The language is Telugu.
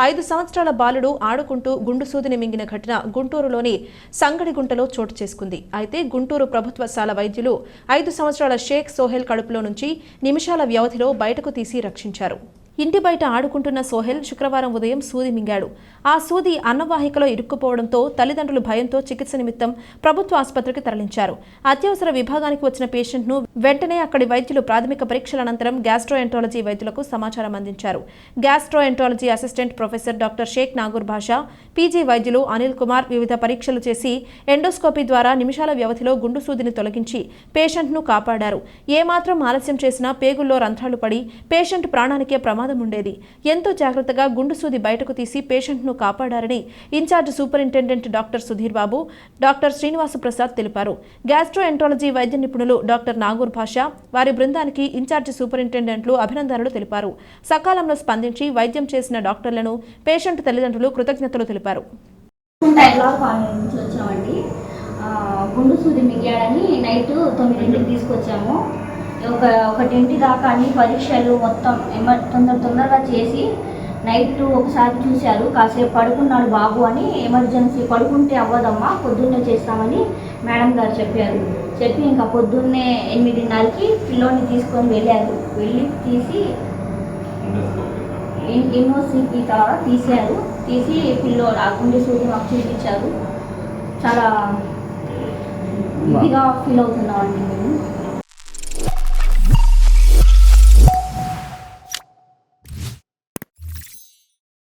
ఐదు సంవత్సరాల బాలుడు ఆడుకుంటూ గుండు సూదిని మింగిన ఘటన గుంటూరులోని సంగడిగుంటలో చోటు చేసుకుంది. అయితే గుంటూరు ప్రభుత్వశాల వైద్యులు ఐదు సంవత్సరాల షేక్ సోహెల్ కడుపులో నుంచి నిమిషాల వ్యవధిలో బయటకు తీసి రక్షించారు. ఇంటి బయట ఆడుకుంటున్న సోహెల్ శుక్రవారం ఉదయం సూది మింగాడు. ఆ సూది అన్నవాహికలో ఇరుక్కుపోవడంతో తల్లిదండ్రులు భయంతో చికిత్స నిమిత్తం ప్రభుత్వ ఆసుపత్రికి తరలించారు. అత్యవసర విభాగానికి వచ్చిన పేషెంట్ను వెంటనే అక్కడి వైద్యులు ప్రాథమిక పరీక్షల అనంతరం గ్యాస్ట్రోఎంటాలజీ వైద్యులకు సమాచారం అందించారు. Gastroenterology assistant professor doctor Shaik Nagoor Basha PG వైద్యులు అనిల్ కుమార్ వివిధ పరీక్షలు చేసి ఎండోస్కోపీ ద్వారా నిమిషాల వ్యవధిలో గుండు సూదిని తొలగించి పేషెంట్ను కాపాడారు. ఏమాత్రం ఆలస్యం చేసినా పేగుల్లో రంధ్రాలు పడి పేషెంట్ ప్రాణానికే ప్రమాదం ఉండేది ఎంతో జాగ్రత్తగా గుండు సూది బయటకు తీసి పేషెంట్ను కాపాడారని in charge superintendent doctor Sudheer Babu doctor Srinivasa Prasad తెలిపారు. గ్యాస్ట్రోఎంటాలజీ వైద్య నిపుణులు డాక్టర్ నాగూర్ భాష వారి బృందానికి ఇన్ఛార్జ్ సూపరింటెండెంట్లు అభినందనలు తెలిపారు. సకాలంలో స్పందించి వైద్యం చేసిన డాక్టర్లను పేషెంట్ తల్లిదండ్రులు కృతజ్ఞతలు తెలిపారు. గుండు సూది మిగిలాడని నైట్ తొమ్మిదింటికి తీసుకొచ్చాము. ఒక ఒకటింటి దాకా అన్ని పరీక్షలు మొత్తం ఎమ తొందర తొందరగా చేసి నైట్ ఒకసారి చూశారు. కాసేపు పడుకున్నాడు బాబు అని ఎమర్జెన్సీ పడుకుంటే అవ్వదమ్మా పొద్దున్నే చేస్తామని మేడం గారు చెప్పారు. చెప్పి ఇంకా పొద్దున్నే ఎనిమిదిన్నరకి పిల్లోని తీసుకొని వెళ్ళారు. వెళ్ళి తీసి యూనివర్సిటీ ద్వారా తీశారు. తీసి పిల్లో ఆ గుండె సూది మాకు చూపించారు. చాలా ఇదిగా ఫీల్ అవుతున్నామండి మేము.